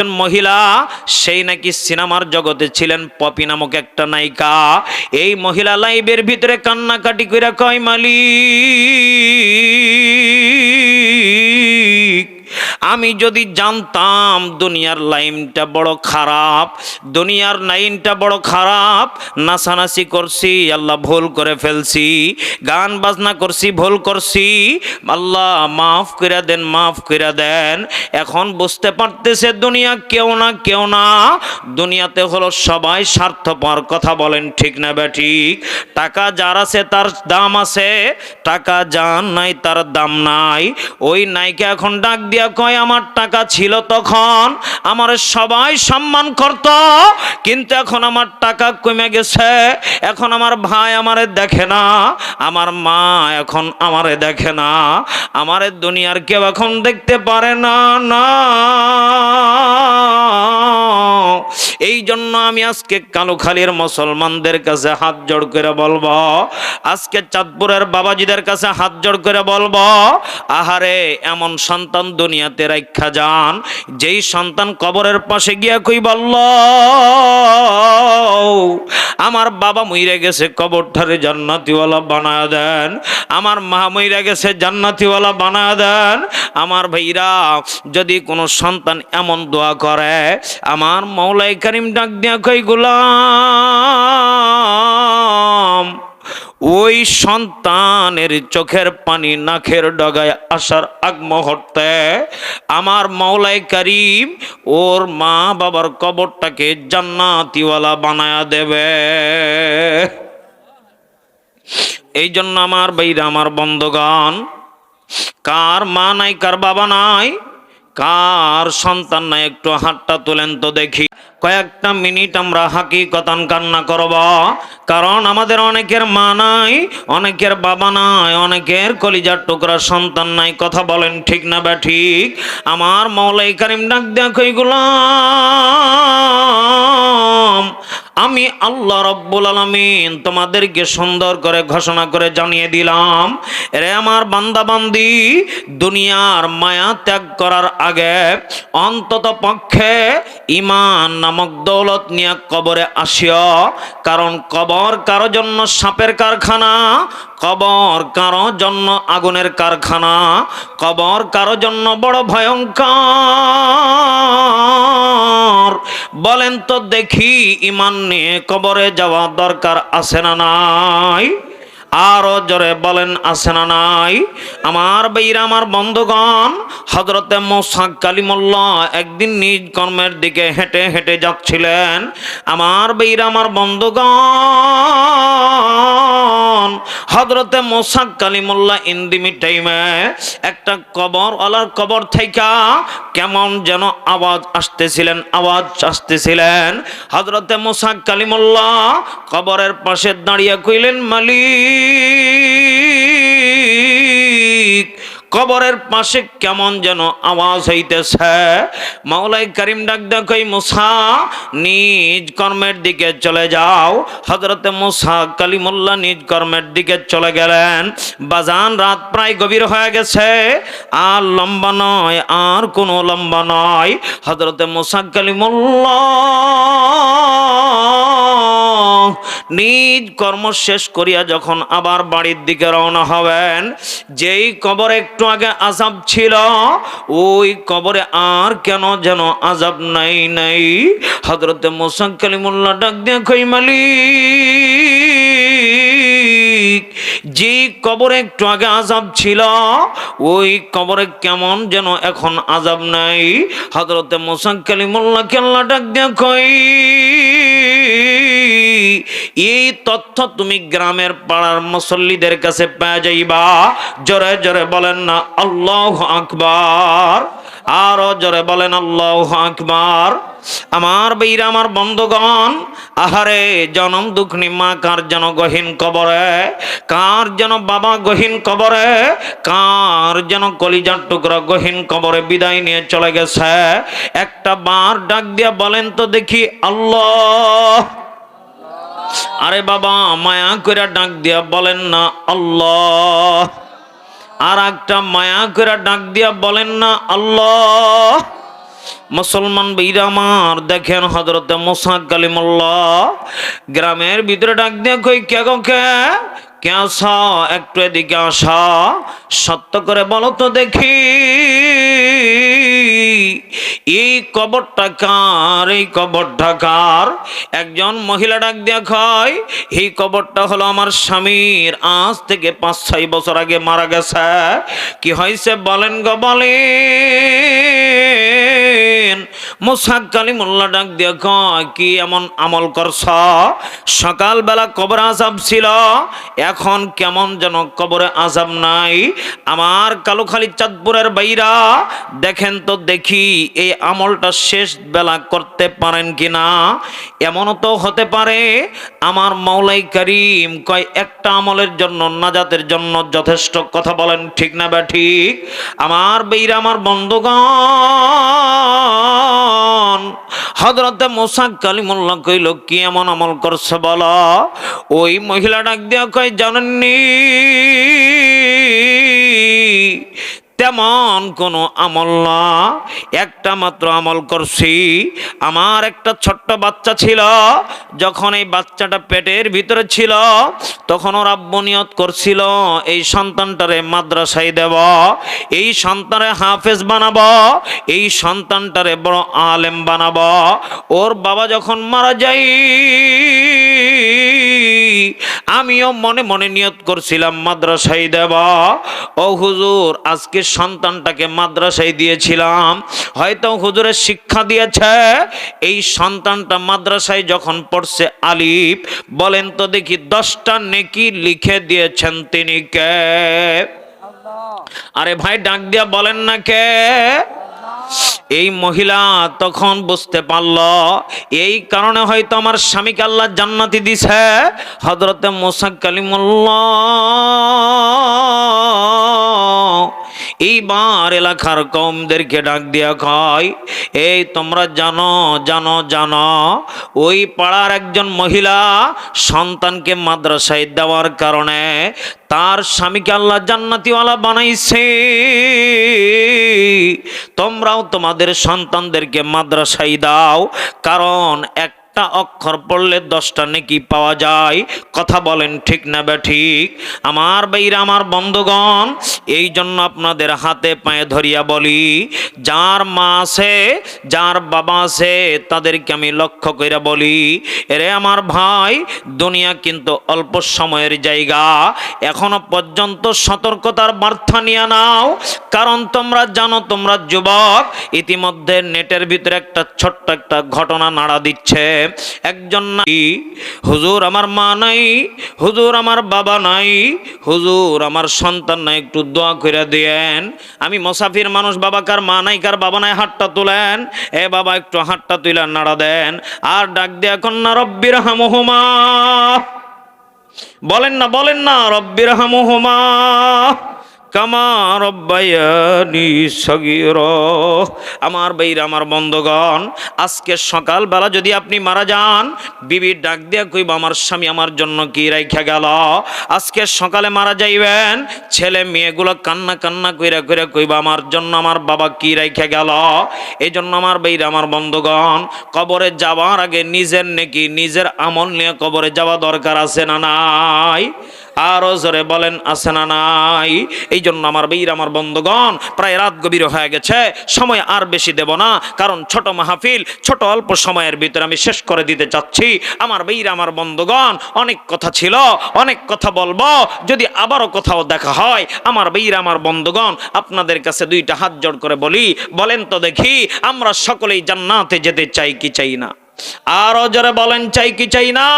মহিলা, সেই নাকি সিনেমার জগতে ছিলেন পপি নামক একটা নায়িকা। এই মহিলা লাইভের ভিতরে কান্নাকাটি কইরা কয়, মালিক? আমি যদি জানতাম দুনিয়ার লাইনটা বড় খারাপ, দুনিয়ার লাইনটা বড় খারাপ নাচানাচি করছি, আল্লাহ ভুল করে ফেলছি, গান বাজনা করছি, ভুল করছি, আল্লাহ মাফ করে দেন, মাফ করে দেন। এখন বুঝতে পারতেছে দুনিয়া কেউ না কেউ না। দুনিয়াতে হলো সবাই স্বার্থপর, কথা বলেন ঠিক না ঠিক? টাকা যার আছে তার দাম আছে, টাকা যার নাই তার দাম নাই। ওই নাইকে এখন ডাক দিয়া আমার টাকা ছিল তখন আমার সবাই সম্মান করত, কিন্তু এখন আমার টাকা কমে গেছে। এখন আমার ভাই আমারে দেখে না, আমার মা এখন আমারে দেখে না, আমার দুনিয়ার কেউ এখন দেখতে পারে না না। এই জন্য আমি আজকে কালুখালীর মুসলমানদের কাছে হাত জোড় করে বলব, আজকে চাঁদপুরের বাবাজিদের কাছে হাত জোড় করে বলব, আহারে, এমন সন্তান দুনিয়াতে রাখা যান, যেই সন্তান কবরের পাশে গিয়া কই বলল, আমার বাবা মইরে গেছে কবরটারে জান্নাতিওয়ালা বানায় দেন, আমার মা মইরা গেছে জান্নাতিওয়ালা বানায় দেন, আমার ভাইরা যদি কোনো সন্তান এমন দোয়া করে, আমার মৌলাই করিম ডাক দিয়া কই, গুলাম, ওই সন্তানের চোখের পানি নাকের ডগায় আসার আগ মুহূর্তে আমার মৌলাই করিম ওর মা বাবার কবরটাকে জান্নাতিওয়ালা বানায়া দেবে। এই জন্য আমার বাইরা আমার বন্ধগান কার মা নাই, কার বাবা নাই কার সন্তান নাই একটু হাতটা তোলেন তো দেখি। কয়েকটা মিনিট আমরা হাকি কতান কান্না করব, কারণ আমাদের অনেকের মা নাই, অনেকের বাবা নাই, অনেকের কলিজার টুকরা সন্তান নাই, কথা বলেন ঠিক না বা ঠিক? আমার মৌলাই কারিম ডাক দেখো আমি আল্লাহ রব্বুল আলমিন তোমাদেরকে সুন্দর করে ঘোষণা করে জানিয়ে দিলাম রে আমার বান্দাবান্দি, দুনিয়ার মায়া ত্যাগ করার আগে অন্তত পক্ষে ইমান নামক দৌলত নিয়ে কবরে আসিও, কারণ কবর কারও জন্য সাপের কারখানা কবর কারও জন্য আগুনের কারখানা, কবর কারও জন্য বড় ভয়ঙ্কর। বলেন তো দেখি ইমান নিয়ে কবরে যাওয়া দরকার আছে না নাই? আরও জোরে বলেন, আছে না নাই? আমার বৈরা, আমার বন্ধুগণ হজরতে মোসাক কালিমুল্লাহ একদিন নিজ কর্মের দিকে হেঁটে হেঁটে যাচ্ছিলেন। আমার বৈরা, আমার বন্ধুগণ হজরতে মোসাক কালিমুল্লাহ ইন্দিমি টাইমে একটা কবর, আলার কবর থেকে কেমন যেন আওয়াজ আসতেছিলেন আওয়াজ আসতেছিলেন। হজরতে মোসাক কালিমুল্লাহ কবরের পাশে দাঁড়িয়ে কইলেন, মালিক কবরের পাশে কেমন যেন আওয়াজ হইতেছে। মাওলাই করিম ডাক দেখই মুসা, নিজ কর্মের দিকে চলে যাও। হজরতে মুসা কালিমুল্লাহ নিজ কর্মের দিকে চলে গেলেন। বাজান রাত প্রায় গভীর হয়ে গেছে। আর লম্বা নয়, আর কোনো লম্বা নয়। হজরতে মুসা কালিমুল্লাহ নিজ কর্ম শেষ করিয়া যখন আবার বাড়ির দিকে রওনা হবেন, যেই কবর একটু আগে আজাব ছিল, ওই কবরে আর কেন যেন আজাব নাই নাই। হজরতে মোসাক কালিমুল্লাহ ডাক দিয়ে কই মালিক যে কবরে একটু আগে আজাব ছিল, ওই কবরে কেমন যেন এখন আজাব নাই। হজরতে মোসাক কালিমুল্লাহ কেল্লা ডাক দিয়ে কই এই তথ্য তুমি গ্রামের পাড়ার মুসল্লিদের কাছে পেয়ে যাইবা। জোরে জোরে বলেন না, আল্লাহ আকবার। আরও জোরে বলেন, আল্লাহ আকবার। আমার বীর, আমার বন্ধুগণ, আহারে জনম দুঃখনি, মা কার যেন গহীন কবরে, কার যেন বাবা গহীন কবরে, কার যেন কলিজার টুকরা গহীন কবরে বিদায় নিয়ে চলে গেছে। একটা বার ডাক দিয়া বলেন তো দেখি, আল্লাহ আরে বাবা, মায়া করে ডাক দিয়া বলেন না, আল্লাহ। আর একটা মায়া করে ডাক দিয়া বলেন না, আল্লাহ। মুসলমান বীর আমার, দেখেন হজরতে মোসাক কালিমুল্লাহ, গ্রামের ভিতরে ডাক দিয়ে কই, কে কে? কে আসা একটু এদিকে আসা। সত্য করে বলো তো দেখি। এই কবরটা কার? এই কবরটা কার? একজন মহিলা ডাক দিয়া খায় এই কবরটা হলো আমার স্বামীর। আজ থেকে পাঁচ, ছয় বছর আগে মারা গেছে। কি হয়েছে বলেন গো বলেন। মোসাক কালিমুল্লা ডাক দিয়া কি এমন আমল করছ? সকালবেলা কবর আজাব ছিল, এখন কেমন যেন কবরে আজাব নাই। আমার কালোখালী চাঁদপুরের বাইরা দেখেন তো দেখি, এই আমলটা শেষ বেলা করতে পারেন কিনা? এমনও তো হতে পারে, আমার মাওলাই করিম কয়, একটা আমলের জন্য, নাজাতের জন্য যথেষ্ট কথা বলেন, ঠিক না বা ঠিক? আমার বেইরা আমার বন্ধুগণ হজরতে মোসাক কালিমুল্লাহ কইল, কি এমন আমল করছে বল? ওই মহিলা ডাক দিয়া কয় জানেননি তেমন কোনো আমল না। একটা মাত্র আমল করছি। আমার একটা ছোট্ট বাচ্চা ছিল, যখন এই বাচ্চাটা পেটের ভিতরে ছিল, তখন ওর আব্বু নিয়ত করছিল, এই সন্তানটারে মাদ্রাসায় দেব, এই সন্তানে হাফেজ বানাবো, এই সন্তানটারে বড় আলেম বানাবো। ওর বাবা যখন মারা যায় আমিও মনে মনে নিয়ত করছিলাম, মাদ্রাসায় দেবা। ও হুজুর, আজকে সন্তানটাকে মাদ্রাসায় দিয়েছিলাম। হয়তো হুজুরের শিক্ষা দিয়েছে, এই সন্তানটা মাদ্রাসায় যখন পড়ছে আলিফ, বলেন তো দেখি দশটা নেকি লিখে দিয়েছেন তিনি কে? আরে ভাই, ডাক দিয়া বলেন না কে? এই মহিলা তখন বুঝতে পারল, এই কারণে হয়তো আমার স্বামীকে আল্লাহ জান্নাতি দিছে। হজরতে মোসাক কালিমুল্লাহ। এইবার এলাকার কমদেরকে ডাক দিয়া কয়, এই তোমরা জানো জানো জানো, ওই পাড়ার একজন মহিলা সন্তানকে মাদ্রাসায় দেওয়ার কারণে তার স্বামীকে আল্লাহ জান্নাতিওয়ালা বানাইছে। তোমরাও তোমাদের সন্তানদেরকে মাদ্রাসায় দাও কারণ এক একটা অক্ষর পড়লে দশটা নেকি পাওয়া যায়। কথা বলেন ঠিক না বে ঠিক? আমার বাইরা আমার বন্ধুগণ, এই জন্য আপনাদের হাতে পায়ে ধরিয়া বলি, যার মা আছে, যার বাবা আছে, তাদেরকে আমি লক্ষ্য করে বলি, এরে আমার ভাই, দুনিয়া কিন্তু অল্প সময়ের জায়গা, এখনও পর্যন্ত সতর্কতার বার্তা নিয়ে নাও, কারণ তোমরা জানো, তোমরা যুবক, ইতিমধ্যে নেটের ভিতরে একটা ছোট্ট একটা ঘটনা নাড়া দিচ্ছে। একজন নাই হুজুর আমার মা নাই, হুজুর আমার বাবা নাই, হুজুর আমার সন্তান নাই, একটু দোয়া করে দিয়েন। আমি মোসাফির মানুষ, বাবা কার মা নাই, কার বাবা নাই, হাতটা তুলেন। এ বাবা, একটু হাতটা তুলে নাড়া দেন। আর ডাক দিয়া কন্যা রব্বির হামহুমা বলেন না বলেন না রব্বির হামহুমা কামা সগীর। আমার বৈর আমার বন্ধগণ, আজকে সকালবেলা যদি আপনি মারা যান, বিবির ডাক দিয়া কইব, আমার স্বামী আমার জন্য কি রাইখা গেল? আজকে সকালে মারা যাইবেন, ছেলে মেয়েগুলো কান্না কান্না কইরা কইরা কইবা, আমার জন্য আমার বাবা কি রাইখা গেল? এই জন্য আমার বৈর আমার বন্ধগণ, কবরে যাওয়ার আগে নিজের নেকি, নিজের আমল নিয়ে কবরে যাওয়া দরকার আছে না নাই? আরও জোরে বলেন, আছে না নাই? এই জন্য আমার বীর, আমার বন্ধগণ, প্রায় রাত গভীর হয়ে গেছে। সময় আর বেশি দেব না, কারণ ছোট মাহফিল, ছোট অল্প সময়ের ভিতরে আমি শেষ করে দিতে চাচ্ছি। আমার বীর, আমার বন্ধগণ, অনেক কথা ছিল, অনেক কথা বলব। যদি আবারও কোথাও দেখা হয়, আমার বীর, আমার বন্ধগণ, আপনাদের কাছে দুইটা হাত জোড় করে বলি। বলেন তো দেখি, আমরা সকলেই জান্নাতে যেতে চাই কি চাই না? আরও জোরে বলেন, চাই কি চাই না?